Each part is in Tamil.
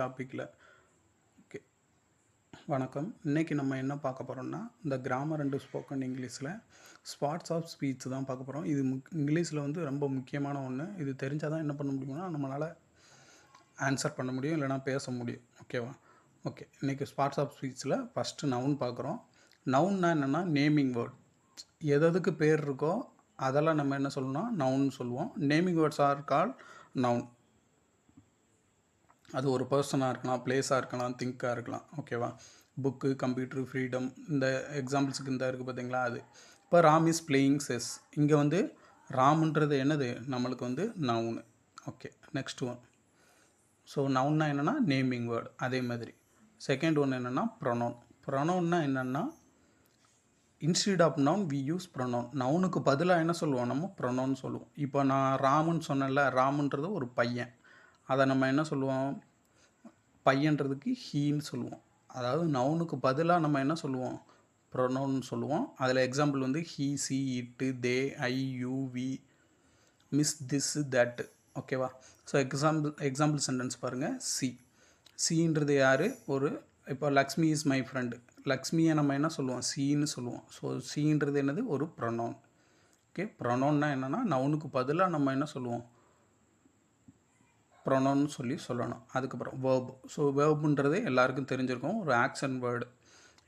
டாப்பிக்கில் ஓகே வணக்கம். இன்றைக்கி நம்ம என்ன பார்க்க போகிறோம்னா இந்த கிராமர் அண்டு ஸ்போக்கன் இங்கிலீஷில் ஸ்பாட்ஸ் ஆஃப் ஸ்பீச் தான் பார்க்க போகிறோம் இது முக் இங்கிலீஷில் வந்து ரொம்ப முக்கியமான ஒன்று இது தெரிஞ்சால் தான் என்ன பண்ண முடியும்னா நம்மளால் ஆன்சர் பண்ண முடியும் இல்லைனா பேச முடியும். ஓகேவா ஓகே இன்றைக்கி ஸ்பாட்ஸ் ஆஃப் ஸ்பீச்சில் ஃபஸ்ட்டு நவுன் பார்க்குறோம். நவுன்னா என்னென்னா நேமிங் வேர்ட் எதுக்கு பேர் இருக்கோ அதெல்லாம் நம்ம என்ன சொல்லணும்னா நவுன் சொல்லுவோம். Naming words are call noun அது ஒரு பர்சனாக இருக்கலாம் பிளேஸாக இருக்கலாம் திங்காக இருக்கலாம் ஓகேவா புக்கு கம்ப்யூட்டர் ஃப்ரீடம் இந்த எக்ஸாம்பிள்ஸுக்கு இந்த இருக்குது பார்த்தீங்களா அது. இப்போ ராம் இஸ் பிளேயிங் செஸ் இங்கே வந்து ராம்ன்றது என்னது? நம்மளுக்கு வந்து noun okay next one so நவுன்னா என்னென்னா நேமிங் வேர்டு அதே மாதிரி. செகண்ட் ஒன் என்னென்னா ப்ரொனவுன் ப்ரொனவுன்னா என்னென்னா instead of noun we use pronoun நவுனுக்கு பதிலாக என்ன சொல்லுவோம் நம்ம? ப்ரொனவுன் சொல்லுவோம். இப்போ நான் ராமுன்னு சொன்னேன்ல ராமுன்றது ஒரு பையன். அதை நம்ம என்ன சொல்லுவோம்? பையன்றதுக்கு ஹீன்னு சொல்லுவோம். அதாவது நவுனுக்கு பதிலாக நம்ம என்ன சொல்லுவோம்? ப்ரொனவுன்னு சொல்லுவோம். அதில் எக்ஸாம்பிள் வந்து he she it they I you we miss this that ஓகேவா ஸோ எக்ஸாம்பிள் எக்ஸாம்பிள் சென்டென்ஸ் பாருங்கள் சி சின்றது யார்? ஒரு இப்போ லக்ஷ்மி இஸ் மை ஃப்ரெண்டு லக்ஷ்மியை நம்ம என்ன சொல்லுவோம்? சீன்னு சொல்லுவோம். ஸோ சீன்றது என்னது? ஒரு ப்ரொனவுன் ஓகே ப்ரொனவுன்னா என்னென்னா நவுனுக்கு பதிலாக நம்ம என்ன சொல்லுவோம்? ப்ரொனோன்னு சொல்லி சொல்லணும். அதுக்கப்புறம் வேர்ப் ஸோ வேர்புன்றது எல்லாருக்கும் தெரிஞ்சிருக்கும். ஒரு ஆக்ஷன் வேர்டு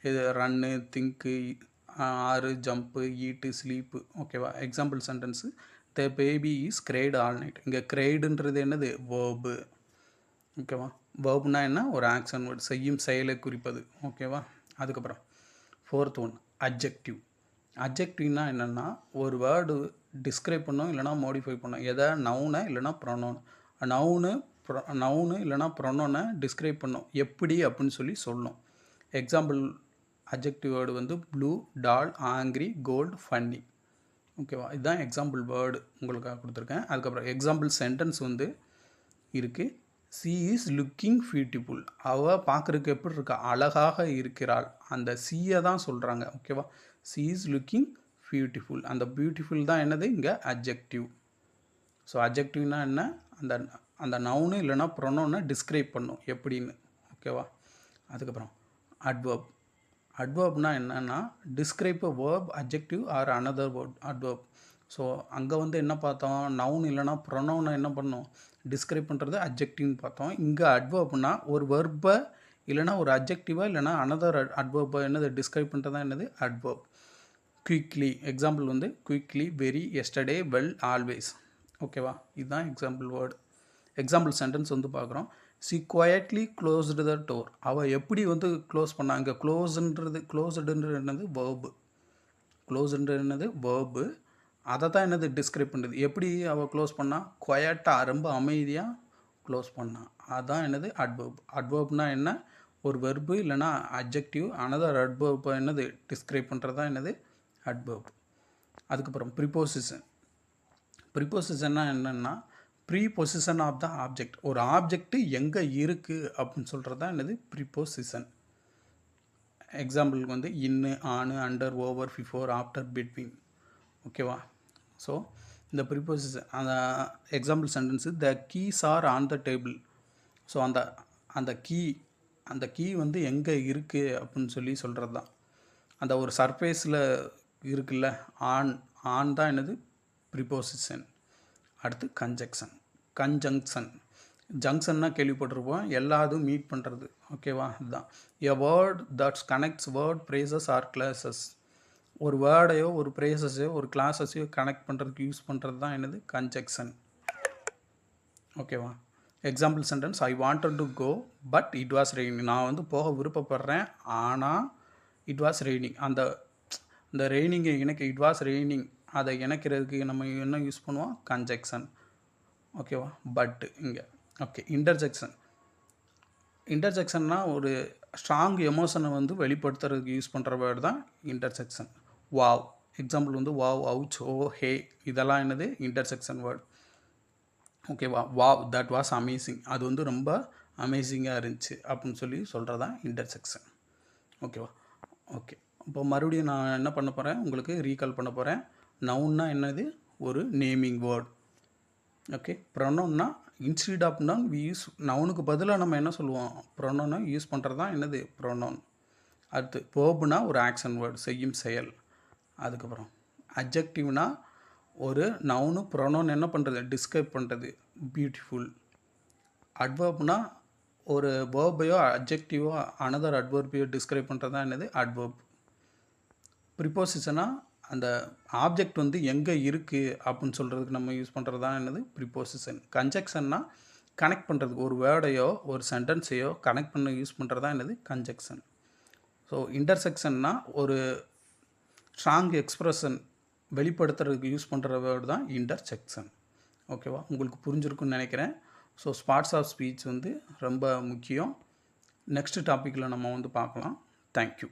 இது ரன்னு திங்க்கு ஆறு ஜம்ப்பு ஈட்டு ஸ்லீப்பு ஓகேவா example sentence the baby is cried all night இங்கே கிரேடுன்றது என்னது? வேர்பு ஓகேவா வேர்புனா என்ன? ஒரு ஆக்ஷன் வேர்டு செய்யும் செயலை குறிப்பது. ஓகேவா அதுக்கப்புறம் ஃபோர்த் ஒன் அப்ஜெக்டிவ் அப்ஜெக்டிவ்னா என்னென்னா ஒரு வேர்டு டிஸ்கிரைப் பண்ணோம் இல்லைனா மாடிஃபை பண்ணோம் எதை? நவுனை இல்லைனா ப்ரொனவுன் நவுனு ப்ரொ நவுனு இல்லைனா ப்ரொனோனை டிஸ்கிரைப் பண்ணும். எப்படி அப்படின்னு சொல்லி சொல்லணும். எக்ஸாம்பிள் அப்ஜெக்டிவ் வேர்டு வந்து blue tall angry cold funny ஓகேவா இதுதான் எக்ஸாம்பிள் வேர்டு உங்களுக்காக கொடுத்துருக்கேன். அதுக்கப்புறம் எக்ஸாம்பிள் சென்டென்ஸ் வந்து இருக்குது சி இஸ் லுக்கிங் பியூட்டிஃபுல் அவள் பார்க்குறதுக்கு எப்படி இருக்கா? அழகாக இருக்கிறாள். அந்த சீயை தான் சொல்கிறாங்க ஓகேவா சி இஸ் லுக்கிங் பியூட்டிஃபுல் அந்த பியூட்டிஃபுல் தான் என்னது? இங்கே அப்ஜெக்டிவ் ஸோ அப்ஜெக்டிவ்னா என்ன? அந்த அந்த நவுனு இல்லைனா ப்ரொனோனை டிஸ்கிரைப் பண்ணும். எப்படின்னு. ஓகேவா அதுக்கப்புறம் அட்வர்ப் அட்வர்ப்னா என்னென்னா describe a verb adjective or another word adverb so அங்கே வந்து என்ன பார்த்தோம்? நவுன் இல்லைனா ப்ரொனவுனை என்ன பண்ணோம்? டிஸ்கிரைப் பண்ணுறது அப்ஜெக்டிவ்னு பார்த்தோம். இங்கே அட்வர்ப்னா ஒரு வெர்பை இல்லைனா ஒரு அப்ஜெக்டிவாக இல்லைனா அனதர் அட்வர்பை என்னது? டிஸ்கிரைப் பண்ணுறது தான் என்னது? அட்வர்ப் குயிக்லி எக்ஸாம்பிள் வந்து quickly very yesterday well always ஓகேவா இதுதான் எக்ஸாம்பிள் வேர்டு எக்ஸாம்பிள் சென்டென்ஸ் வந்து பார்க்குறோம். She quietly closed the door அவள் எப்படி வந்து க்ளோஸ் பண்ணாங்க க்ளோஸ்ன்றது க்ளோஸ்டுன்றது என்னது வேர்பு க்ளோஸ்ன்றது என்னது? வேர்பு அதை தான் என்னது? டிஸ்கிரைப் பண்ணுறது எப்படி அவள் க்ளோஸ் பண்ணால் குவயட்டாக ரொம்ப அமைதியாக க்ளோஸ் பண்ணான் அதுதான் என்னது? அட்வர்ப் அட்வர்ப்னா என்ன? ஒரு வெர்பு இல்லைனா அப்ஜெக்டிவ் அனதர் அட்வர்ப் என்னது? டிஸ்கிரைப் பண்ணுறது தான் என்னது? அட்வர்ப் அதுக்கப்புறம் ப்ரிப்போசிஷன் ப்ரிப்போசிஷன்னா என்னென்னா pre position of the object. ஒரு ஆப்ஜெக்ட்டு எங்கே இருக்குது அப்படின்னு சொல்கிறது தான் என்னது? ப்ரிப்போசிஷன் எக்ஸாம்பிளுக்கு வந்து in on under over before after between ஓகேவா? ஸோ இந்த ப்ரிப்போசிஷன் அந்த example sentence the keys are on the table so அந்த அந்த கீ அந்த கீ வந்து எங்கே இருக்குது அப்படின்னு சொல்லி சொல்கிறது தான் அந்த ஒரு சர்ஃபேஸில் இருக்குல்ல ஆன் ஆன் தான் என்னது? ப்ரிப்போசிஷன் அடுத்து கன்ஜெக்ஷன் கன்ஜங்ஷன். ஜங்ஷன்னா கேள்விப்பட்டிருப்போம். எல்லா இதுவும் மீட் பண்ணுறது ஓகேவா இதுதான். A word that's connects word phrases or clauses ஒரு வேர்டையோ ஒரு ப்ரேசஸையோ ஒரு கிளாஸஸையோ கனெக்ட் பண்ணுறதுக்கு யூஸ் பண்ணுறது தான் என்னது? கன்ஜெக்ஷன் ஓகேவா example sentence I wanted to go but it was raining நான் வந்து போக விருப்பப்படுறேன் ஆனால் இட் வாஸ் ரெய்னிங் அந்த இந்த ரெய்னிங்கை எனக்கு இட் வாஸ் ரெய்னிங் அதை இணைக்கிறதுக்கு நம்ம என்ன யூஸ் பண்ணுவோம்? கன்ஜெக்ஷன் ஓகேவா பட்டு இங்கே. ஓகே இன்டர்ஜெக்ஷன் இன்டர்ஜெக்ஷன்னா ஒரு ஸ்ட்ராங் எமோஷனை வந்து வெளிப்படுத்துறதுக்கு யூஸ் பண்ணுற வேர்டு தான் இன்டர்செக்ஷன் வாவ் எக்ஸாம்பிள் வந்து வாவ் அவுச் ஓ ஹே இதெல்லாம் என்னது? இன்டர்செக்ஷன் வேர்டு ஓகேவா வாவ் தட் வாஸ் அமேசிங் அது வந்து ரொம்ப அமேசிங்காக இருந்துச்சு அப்படின்னு சொல்லி சொல்கிறது தான் இன்டர்செக்ஷன் ஓகேவா ஓகே இப்போ மறுபடியும் நான் என்ன பண்ண போகிறேன் உங்களுக்கு ரீகால் பண்ண போகிறேன் நவுன்னா என்னது? ஒரு naming word okay ப்ரொனோன்னா instead of noun we use நவுனுக்கு பதிலாக நம்ம என்ன சொல்லுவோம்? ப்ரொனோனை யூஸ் பண்ணுறது தான் என்னது? ப்ரொனோன் அடுத்து போப்புனா ஒரு ஆக்ஷன் வேர்டு செய்யும் செயல். அதுக்கப்புறம் அப்ஜெக்டிவ்னா ஒரு நவுனு ப்ரொனோன் என்ன பண்ணுறது டிஸ்கிரைப் பண்ணுறது பியூட்டிஃபுல் அட்வர்ப்னா ஒரு வேர்பையோ அப்ஜெக்டிவோ அனதர் அட்வர்பையோ டிஸ்கிரைப் பண்ணுறது தான் என்னது? அட்வர்ப் ப்ரிப்போசிஷனாக அந்த ஆப்ஜெக்ட் வந்து எங்கே இருக்குது அப்படின்னு சொல்கிறதுக்கு நம்ம யூஸ் பண்ணுறது தான் என்னது ப்ரிப்போசிஷன் கன்ஜெக்ஷன்னா கனெக்ட் பண்ணுறதுக்கு ஒரு வேர்டையோ ஒரு சென்டென்ஸையோ கனெக்ட் பண்ண யூஸ் பண்ணுறது தான் என்னது கன்ஜெக்ஷன் ஸோ இன்டர்செக்ஷன்னா ஒரு ஸ்ட்ராங் எக்ஸ்ப்ரெஷன் வெளிப்படுத்துறதுக்கு யூஸ் பண்ணுற வேர்டு தான் இன்டர்செக்ஷன் ஓகேவா உங்களுக்கு புரிஞ்சிருக்குன்னு நினைக்கிறேன். ஸோ ஸ்பாட்ஸ் ஆஃப் ஸ்பீச் வந்து ரொம்ப முக்கியம். நெக்ஸ்ட் டாப்பிக்கில் நம்ம வந்து பார்க்கலாம். தேங்க்யூ